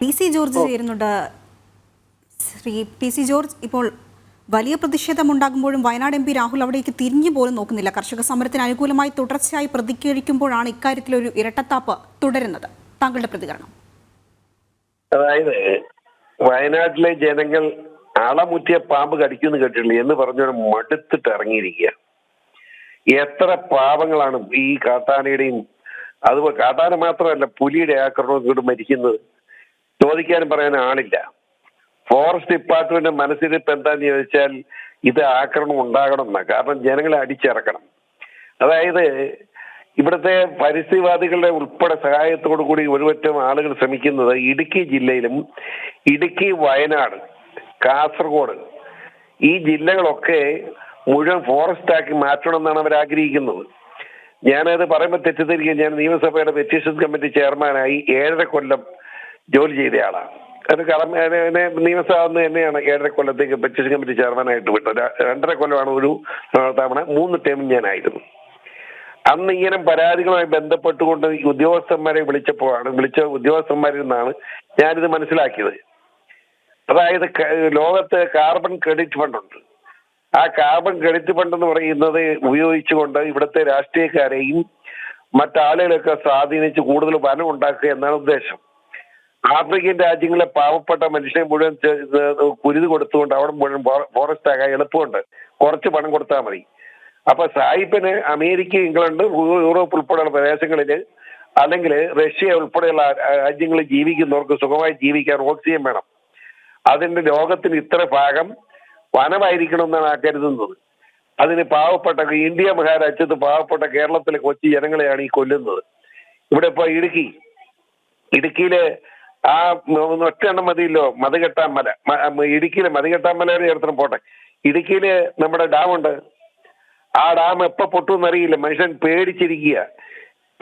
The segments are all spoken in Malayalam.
പി സി ജോർജ് ചേരുന്നുണ്ട്. ശ്രീ പി സി ജോർജ് ഇപ്പോൾ വലിയ പ്രതിഷേധമുണ്ടാകുമ്പോഴും വയനാട് എം പി രാഹുൽ അവിടേക്ക് തിരിഞ്ഞു പോലും നോക്കുന്നില്ല. കർഷക സമരത്തിന് അനുകൂലമായി തുടർച്ചയായി പ്രതികരിക്കുമ്പോഴാണ് ഇക്കാര്യത്തിൽ ഒരു ഇരട്ടത്താപ്പ് തുടരുന്നത്. താങ്കളുടെ പ്രതികരണം. അതായത് വയനാട്ടിലെ ജനങ്ങൾ അളമുറ്റിയ പാമ്പ് കടിക്കുന്നു കേട്ടിട്ടില്ല? എന്ന് പറഞ്ഞൊരു മടുത്തിട്ട് ഇറങ്ങിയിരിക്കുക. എത്ര പാവങ്ങളാണ് ഈ കാട്ടാനയുടെയും അതുപോലെ കാട്ടാന മാത്രമല്ല പുലിയുടെ ആക്രമണം കൂടി മരിക്കുന്നത്. ചോദിക്കാനും പറയാൻ ആളില്ല. ഫോറസ്റ്റ് ഡിപ്പാർട്ട്മെന്റ് മനസ്സിലിപ്പ് എന്താന്ന് ചോദിച്ചാൽ ഇത് ആക്രമണം ഉണ്ടാകണം എന്നാ. കാരണം ജനങ്ങളെ അടിച്ചിറക്കണം. അതായത് ഇവിടുത്തെ പരിസ്ഥിതിവാദികളുടെ ഉൾപ്പെടെ സഹായത്തോടു കൂടി ഒരുപറ്റം ആളുകൾ ശ്രമിക്കുന്നത് ഇടുക്കി ജില്ലയിലും ഇടുക്കി വയനാട് കാസർഗോഡ് ഈ ജില്ലകളൊക്കെ മുഴുവൻ ഫോറസ്റ്റ് ആക്കി മാറ്റണം എന്നാണ് അവർ ആഗ്രഹിക്കുന്നത്. ഞാനത് പറയുമ്പോൾ തെറ്റിദ്ധരിക്കുക ഞാൻ നിയമസഭയുടെ പെറ്റീഷൻ കമ്മിറ്റി ചെയർമാനായി ഏഴര കൊല്ലം ജോലി ചെയ്തയാളാണ് അത് കടമ എന്നെ നിയമസഭ അന്ന് തന്നെയാണ് ഏഴര കൊല്ലത്തേക്ക് പെറ്റീഷൻ കമ്മിറ്റി ചെയർമാനായിട്ട് വിട്ടത്. രണ്ടര കൊല്ലമാണ് ഒരു തവണ മൂന്ന് ടൈം ഞാനായിരുന്നു. അന്ന് ഇങ്ങനെ പരാതികളുമായി ബന്ധപ്പെട്ടുകൊണ്ട് ഉദ്യോഗസ്ഥന്മാരെ വിളിച്ചപ്പോഴാണ് വിളിച്ച ഉദ്യോഗസ്ഥന്മാരിൽ നിന്നാണ് ഞാനിത് മനസ്സിലാക്കിയത്. അതായത് ലോകത്ത് കാർബൺ ക്രെഡിറ്റ് ഫണ്ടുണ്ട് ആ കാർബൺ ക്രെഡിറ്റ് ഫണ്ട് എന്ന് പറയുന്നത് ഉപയോഗിച്ചുകൊണ്ട് ഇവിടുത്തെ രാഷ്ട്രീയക്കാരെയും മറ്റാളുകളെയൊക്കെ സ്വാധീനിച്ച് കൂടുതൽ വനം ഉണ്ടാക്കുക എന്നാണ് ഉദ്ദേശം. ആഫ്രിക്കൻ രാജ്യങ്ങളെ പാവപ്പെട്ട മനുഷ്യനെ മുഴുവൻ കുരുത് കൊടുത്തുകൊണ്ട് അവിടെ മുഴുവൻ ഫോറസ്റ്റ് ആകാൻ എളുപ്പമുണ്ട്. കുറച്ച് പണം കൊടുത്താൽ മതി. അപ്പൊ സായിപ്പിന് അമേരിക്ക ഇംഗ്ലണ്ട് യൂറോപ്പ് ഉൾപ്പെടെയുള്ള പ്രദേശങ്ങളിൽ അല്ലെങ്കിൽ റഷ്യ ഉൾപ്പെടെയുള്ള രാജ്യങ്ങളിൽ ജീവിക്കുന്നവർക്ക് സുഖമായി ജീവിക്കാൻ ഓക്സിജൻ വേണം. അതിന്റെ ലോകത്തിന് ഇത്ര ഭാഗം വനമായിരിക്കണം എന്നാണ് ആ കരുതുന്നത്. അതിന് പാവപ്പെട്ട ഇന്ത്യ മഹാരാജ്യത്ത് പാവപ്പെട്ട കേരളത്തിലെ കൊച്ചു ജനങ്ങളെയാണ് ഈ കൊല്ലുന്നത്. ഇവിടെ ഇപ്പൊ ഇടുക്കി. ഇടുക്കിയിലെ ആ ഒറ്റ എണ്ണം മതിയല്ലോ. മതകെട്ടാമല ഇടുക്കിയിലെ മതകെട്ടാമലയുടെ ചരിത്രം പോട്ടെ. ഇടുക്കിയിൽ നമ്മുടെ ഡാം ഉണ്ട് ആ ഡാം എപ്പോ പൊട്ടുമെന്ന് അറിയില്ല. മനുഷ്യൻ പേടിച്ചിരിക്കുക.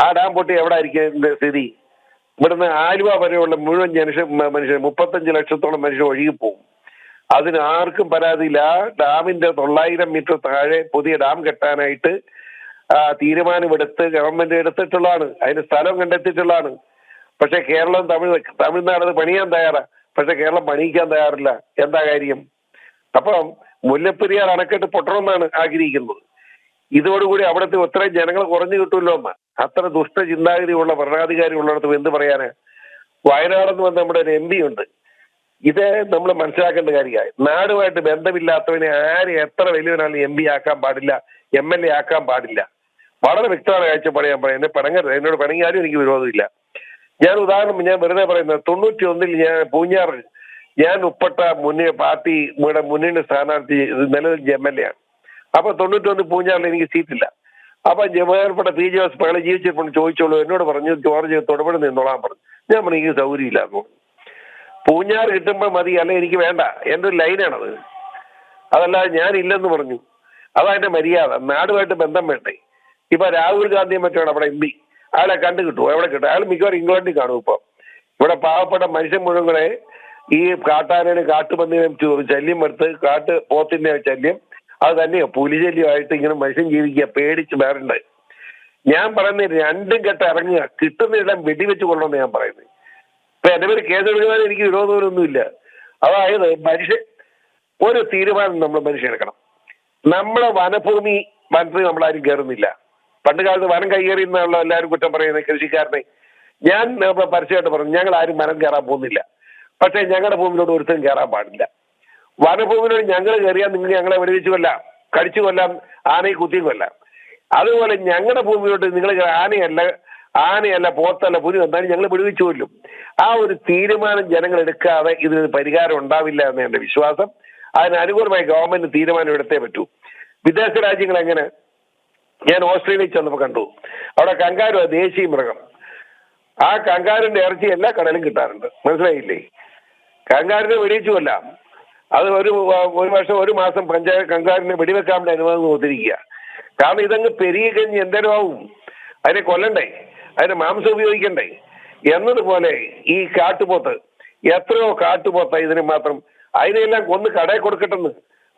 ആ ഡാം പൊട്ടി എവിടെ ആയിരിക്കും സ്ഥിതി? ഇവിടുന്ന് ആലുവ വരെയുള്ള മുഴുവൻ മനുഷ്യൻ മനുഷ്യൻ മുപ്പത്തഞ്ച് ലക്ഷത്തോളം മനുഷ്യർ ഒഴുകിപ്പോവും അതിന് ആർക്കും പരാതിയില്ല. ആ ഡാമിന്റെ തൊള്ളായിരം മീറ്റർ താഴെ പുതിയ ഡാം കെട്ടാനായിട്ട് തീരുമാനമെടുത്ത് ഗവൺമെന്റ് എടുത്തിട്ടുള്ളതാണ്. അതിന് സ്ഥലം കണ്ടെത്തിയിട്ടുള്ളതാണ്. പക്ഷെ കേരളം തമിഴ് തമിഴ്നാട് പണിയാൻ തയ്യാറാ. പക്ഷെ കേരളം പണിയിക്കാൻ തയ്യാറില്ല. എന്താ കാര്യം? അപ്പം മുല്ലപ്പെരിയാർ അണക്കെട്ട് പൊട്ടണമെന്നാണ് ആഗ്രഹിക്കുന്നത്. ഇതോടുകൂടി അവിടുത്തെ ഇത്രയും ജനങ്ങൾ കുറഞ്ഞു കിട്ടുമല്ലോ എന്ന്. അത്ര ദുഷ്ട ചിന്താഗതിയുള്ള ഭരണാധികാരി ഉള്ളിടത്ത് എന്ത് പറയാന്? വയനാടെന്ന് വന്ന നമ്മുടെ ഒരു എം പി ഉണ്ട്. ഇത് നമ്മൾ മനസ്സിലാക്കേണ്ട കാര്യമായി. നാടുമായിട്ട് ബന്ധമില്ലാത്തവനെ ആര് എത്ര വലിയവനാണ് എം പി ആക്കാൻ പാടില്ല എം എൽ എ ആക്കാൻ പാടില്ല. വളരെ വ്യക്തമായ കാഴ്ചപ്പാട് ഞാൻ പറയാം. എന്നെ പിണങ്ങരുത്. എന്നോട് പിണങ്ങിയാലും എനിക്ക് വിരോധമില്ല. ഞാൻ ഉദാഹരണം ഞാൻ വെറുതെ പറയുന്നത് തൊണ്ണൂറ്റി ഒന്നിൽ ഞാൻ പൂഞ്ഞാറിൽ ഞാൻ ഉൾപ്പെട്ട മുന്നേ ഇവിടെ മുന്നണി സ്ഥാനാർത്ഥി നിലവിൽ എം എൽ എ ആണ്. അപ്പൊ തൊണ്ണൂറ്റി ഒന്ന് പൂഞ്ഞാറിൽ എനിക്ക് സീറ്റില്ല. അപ്പൊ ബഹുമാനപ്പെട്ട പി ജെ എസ് പകളെ ജീവിച്ചപ്പോൾ ചോദിച്ചോളൂ എന്നോട് പറഞ്ഞു ജോർജ് തൊടുപുഴ നിന്നോളാൻ പറഞ്ഞു. ഞാൻ പറഞ്ഞു എനിക്ക് സൗകര്യമില്ല. പൂഞ്ഞാർ കിട്ടുമ്പോൾ മതി അല്ലെ എനിക്ക് വേണ്ട. എന്റെ ഒരു ലൈനാണത്. അതല്ല ഞാൻ ഇല്ലെന്ന് പറഞ്ഞു. അതാ മര്യാദ. നാടുമായിട്ട് ബന്ധം വേണ്ടേ. ഇപ്പൊ രാഹുൽ ഗാന്ധിയെ മറ്റാണ് അവിടെ എം പി. അയാളെ കണ്ടു കിട്ടുമോ എവിടെ കിട്ടും? അയാൾ മിക്കവാറും ഇംഗ്ലണ്ടിൽ കാണും ഇപ്പൊ. ഇവിടെ പാവപ്പെട്ട മനുഷ്യൻ മുഴുവനെ ഈ കാട്ടാനേനെ കാട്ടുപന്നിനെ ശല്യം എടുത്ത് കാട്ട് പോത്തിന്റെ ശല്യം. അത് തന്നെയോ. പുലി ശല്യമായിട്ട് ഇങ്ങനെ മനുഷ്യൻ ജീവിക്കുക പേടിച്ച് വേറുണ്ട് ഞാൻ പറയുന്നത് രണ്ടും കെട്ട് ഇറങ്ങുക. കിട്ടുന്ന ഇടം വെടിവെച്ച് കൊള്ളണമെന്ന് ഞാൻ പറയുന്നത്. ഇപ്പൊ എന്റെ പേര് കേസെടുക്കാൻ എനിക്ക് വിരോധമൊന്നുമില്ല. അതായത് മനുഷ്യൻ ഒരു തീരുമാനം നമ്മൾ മനുഷ്യനെടുക്കണം. നമ്മളെ വനഭൂമി വനത്തിൽ നമ്മളാരും കയറുന്നില്ല. പണ്ട് കാലത്ത് വനം കൈയേറി എന്നുള്ള എല്ലാവരും കുറ്റം പറയുന്ന കൃഷിക്കാരനെ ഞാൻ പരസ്യമായിട്ട് പറഞ്ഞു ഞങ്ങൾ ആരും വനം കയറാൻ പോകുന്നില്ല. പക്ഷേ ഞങ്ങളുടെ ഭൂമിയിലോട്ട് ഒരുത്തരും കയറാൻ പാടില്ല. വനഭൂമിയിലോട് ഞങ്ങൾ കയറിയാൽ നിങ്ങൾ ഞങ്ങളെ വെടിവെച്ച് കൊല്ലാം കടിച്ചു കൊല്ലാം ആനയെ കുത്തി കൊല്ലാം. അതുപോലെ ഞങ്ങളുടെ ഭൂമിയിലോട്ട് നിങ്ങൾ ആനയല്ല ആനയല്ല പോത്തല്ല പുലി വന്നാലും ഞങ്ങൾ വിടുവിച്ചു കൊല്ലും. ആ ഒരു തീരുമാനം ജനങ്ങൾ എടുക്കാതെ ഇതിന് പരിഹാരം ഉണ്ടാവില്ല എന്ന് എന്റെ വിശ്വാസം. അതിന് അനുകൂലമായി ഗവൺമെന്റ് തീരുമാനം എടുത്തേ പറ്റൂ. വിദേശ രാജ്യങ്ങൾ എങ്ങനെ ഞാൻ ഓസ്ട്രേലിയയിൽ ചെന്നപ്പോൾ കണ്ടു. അവിടെ കങ്കാരു ദേശീയ മൃഗം. ആ കങ്കാരുന്റെ ഇറച്ചി എല്ലാ കടലും കിട്ടാറുണ്ട്. മനസ്സിലായില്ലേ? കങ്കാരിനെ വെടിയിച്ചു കൊല്ലാം അത് ഒരു ഒരു വർഷം ഒരു മാസം പഞ്ചായത്ത് കങ്കാരിനെ വെടിവെക്കാൻ വേണ്ടി അനുവാദം കൊടുത്തിരിക്കുക. കാരണം ഇതങ്ങ് പെരുകി കഴിഞ്ഞ് എന്തേലും ആവും. അതിനെ കൊല്ലണ്ടേ? അതിന് മാംസം ഉപയോഗിക്കണ്ടേ? എന്നതുപോലെ ഈ കാട്ടുപോത്ത് എത്രയോ കാട്ടുപോത്ത ഇതിന് മാത്രം. അതിനെല്ലാം കൊന്ന് കടയിൽ കൊടുക്കട്ടെന്ന്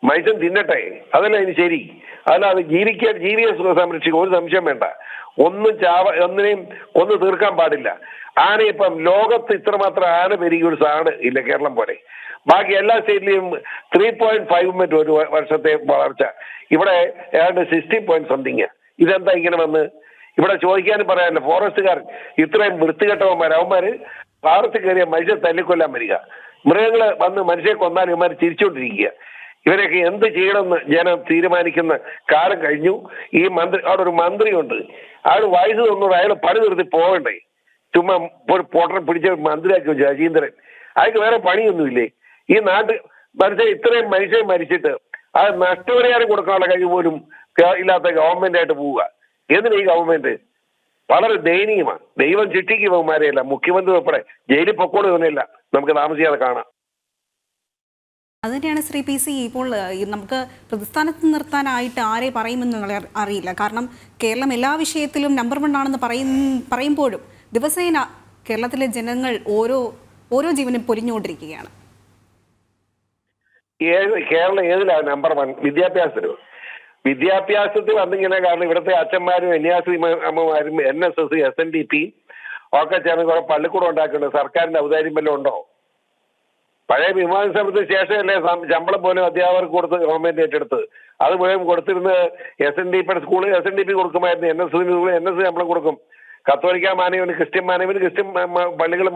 മനുഷ്യൻ തിന്നട്ടെ? അതല്ല ഇനി ശരി? അതല്ലാതെ ജീവിക്കാൻ ജീവിയെ സംരക്ഷിക്കുക ഒരു സംശയം വേണ്ട. ഒന്നും ചാവ ഒന്നിനെയും ഒന്ന് തീർക്കാൻ പാടില്ല. ആന ഇപ്പം ലോകത്ത് ഇത്രമാത്രം ആന പെരുകിയ ഒരു സാണ് ഇല്ല കേരളം പോലെ. ബാക്കി എല്ലാ സ്റ്റേറ്റിലെയും ത്രീ പോയിന്റ് ഫൈവ് മറ്റ് ഒരു വർഷത്തെ വളർച്ച. ഇവിടെ ഏതാണ്ട് സിക്സ്റ്റി പോയിന്റ് സംതിങ് ഇതെന്താ ഇങ്ങനെ വന്ന്? ഇവിടെ ചോദിക്കാനും പറയാനില്ല. ഫോറസ്റ്റുകാർ ഇത്രയും വൃത്തികെട്ടവന്മാർ അവന്മാര് പാറത്ത് കയറിയ മനുഷ്യരെ തല്ലിക്കൊല്ലാൻ വരിക. മൃഗങ്ങൾ വന്ന് മനുഷ്യരെ കൊന്നാൽ ഇവന്മാർ ചിരിച്ചുകൊണ്ടിരിക്കുക ഇവരൊക്കെ എന്ത് ചെയ്യണമെന്ന് ജനം തീരുമാനിക്കുന്ന കാലം കഴിഞ്ഞു. ഈ മന്ത്രി അവിടെ ഒരു മന്ത്രിയുണ്ട്. അയാൾ വയസ്സ് തോന്നുന്നു അയാൾ പണി നിർത്തി പോകണ്ടേ? ചുമ്മാ ഒരു പൊട്ടൻ പിടിച്ച മന്ത്രിയാക്കി വെച്ചു അജീന്ദ്രൻ അയാൾക്ക് വേറെ പണിയൊന്നുമില്ലേ? ഈ നാട്ട് മനുഷ്യ ഇത്രയും മനുഷ്യൻ മരിച്ചിട്ട് ആ നഷ്ടപരിഹാരം കൊടുക്കാനുള്ള കഴിവ് പോലും ഇല്ലാത്ത ഗവൺമെന്റ് ആയിട്ട് പോവുക. എന്തിനാ ഈ ഗവൺമെന്റ്? വളരെ ദയനീയമാണ്. ദൈവം ചിട്ടിക്ക് ബഹുമാരെയല്ല മുഖ്യമന്ത്രി ഉൾപ്പെടെ ജയിലിൽ പൊക്കോട് തന്നെയല്ല നമുക്ക് താമസിക്കാതെ കാണാം. അത് തന്നെയാണ് ശ്രീ പി സി ഇപ്പോൾ നമുക്ക് പ്രതിസ്ഥാനത്ത് നിർത്താനായിട്ട് ആരെ പറയുമെന്ന് അറിയില്ല. കാരണം കേരളം എല്ലാ വിഷയത്തിലും നമ്പർ വൺ ആണെന്ന് പറയും പറയുമ്പോഴും ദിവസേന കേരളത്തിലെ ജനങ്ങൾ ഓരോ ഓരോ ജീവനും പൊരിഞ്ഞുകൊണ്ടിരിക്കുകയാണ് കേരളം ഏതിലാണ് നമ്പർ വൺ വിദ്യാഭ്യാസത്തിലോ? വിദ്യാഭ്യാസത്തിൽ വന്നിങ്ങനെ കാരണം ഇവിടുത്തെ അച്ഛന്മാരും എന്യാസി അമ്മമാരും N S S S N D P ഒക്കെ ചേർന്ന് കുറെ പള്ളിക്കൂടം ഉണ്ടാക്കുന്നുണ്ട്. സർക്കാരിന്റെ ഔദാര്യം വല്ലതും ഉണ്ടോ? പഴയ വിമാനസമരത്തിന് ശേഷമല്ലേ സം- ശമ്പളം പോലും അധ്യാപകർക്ക് കൊടുത്ത് ഗവൺമെന്റ് ഏറ്റെടുത്ത്? അത് മുഴുവൻ കൊടുത്തിരുന്നത് എസ് എൻ ഡി പിയുടെ സ്കൂളിൽ എസ് എൻ ഡി പി കൊടുക്കുമായിരുന്നു. എൻ എസ് സ്കൂളിൽ എൻ എസ് ശമ്പളം കൊടുക്കും. കത്തോലിക്ക മാനവന് ക്രിസ്ത്യൻ മാനവന് ക്രിസ്ത്യൻ പള്ളികൾ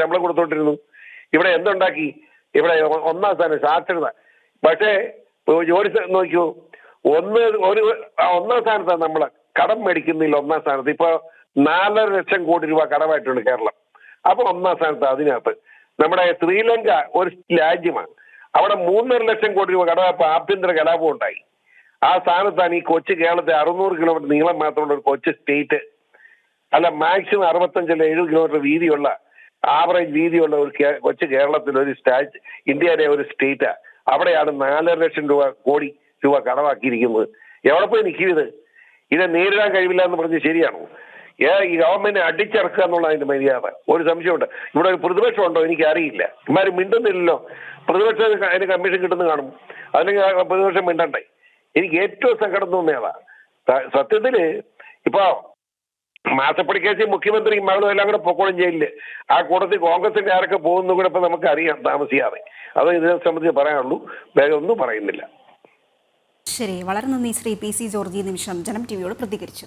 ശമ്പളം കൊടുത്തോണ്ടിരുന്നു. ഇവിടെ എന്തുണ്ടാക്കി? ഇവിടെ ഒന്നാം സ്ഥാനം സാക്ഷരത പക്ഷേ ജോലി നോക്കിയോ നോക്കൂ. ഒന്ന് ഒരു ഒന്നാം സ്ഥാനത്താണ് നമ്മൾ കടം മേടിക്കുന്നില്ല ഒന്നാം സ്ഥാനത്ത്. ഇപ്പൊ നാലര ലക്ഷം കോടി രൂപ കടമായിട്ടുണ്ട് കേരളം. അപ്പൊ ഒന്നാം സ്ഥാനത്ത് അതിനകത്ത്. നമ്മുടെ ശ്രീലങ്ക ഒരു രാജ്യമാണ്. അവിടെ മൂന്നര ലക്ഷം കോടി രൂപ കട ആഭ്യന്തര കലാപം ഉണ്ടായി. ആ സ്ഥാനത്താണ് ഈ കൊച്ചു കേരളത്തെ അറുന്നൂറ് കിലോമീറ്റർ നീളം മാത്രമുള്ള ഒരു കൊച്ചു സ്റ്റേറ്റ് അല്ല മാക്സിമം അറുപത്തഞ്ചല്ല എഴുപത് കിലോമീറ്റർ വീതിയുള്ള ആവറേജ് വീതിയുള്ള ഒരു കൊച്ചു കേരളത്തിൽ ഒരു സ്റ്റാറ്റ് ഇന്ത്യയിലെ ഒരു സ്റ്റേറ്റാ അവിടെയാണ് നാലര ലക്ഷം രൂപ കോടി രൂപ കടവാക്കിയിരിക്കുന്നത് എവിടെ പോയി നിൽക്കും ഇത് നേരിടാൻ കഴിവില്ല എന്ന് പറഞ്ഞ് ശരിയാണോ? ഈ ഗവൺമെന്റ് അടിച്ചിറക്കുക എന്നുള്ള അതിന്റെ മര്യാദ. ഒരു സംശയമുണ്ട്. ഇവിടെ ഒരു പ്രതിപക്ഷം ഉണ്ടോ എനിക്ക് അറിയില്ല ഇമാര് മിണ്ടുന്നില്ലല്ലോ. പ്രതിപക്ഷം അതിന് കമ്മീഷൻ കിട്ടുന്ന കാണും. അല്ലെങ്കിൽ പ്രതിപക്ഷം മിണ്ടണ്ടേ. എനിക്ക് ഏറ്റവും സങ്കടം തോന്നിയതാ സത്യത്തിൽ ഇപ്പൊ മാസപ്പടി കേസിൽ മുഖ്യമന്ത്രി മകളും എല്ലാം കൂടെ പൊക്കോളും ജയിലിൽ. ആ കൂട്ടത്തിൽ കോൺഗ്രസിന്റെ ആരൊക്കെ പോകുന്നു കൂടെ ഇപ്പൊ നമുക്ക് അറിയാം താമസിയാതെ. അത് ഇതിനെ സംബന്ധിച്ച് പറയാനുള്ളൂ. വേറെ ഒന്നും പറയുന്നില്ല. ശരി. വളരെ നന്ദി ശ്രീ പി സി ജോർജി നിമിഷം ജനം ടിവിയോട് പ്രതികരിച്ചു.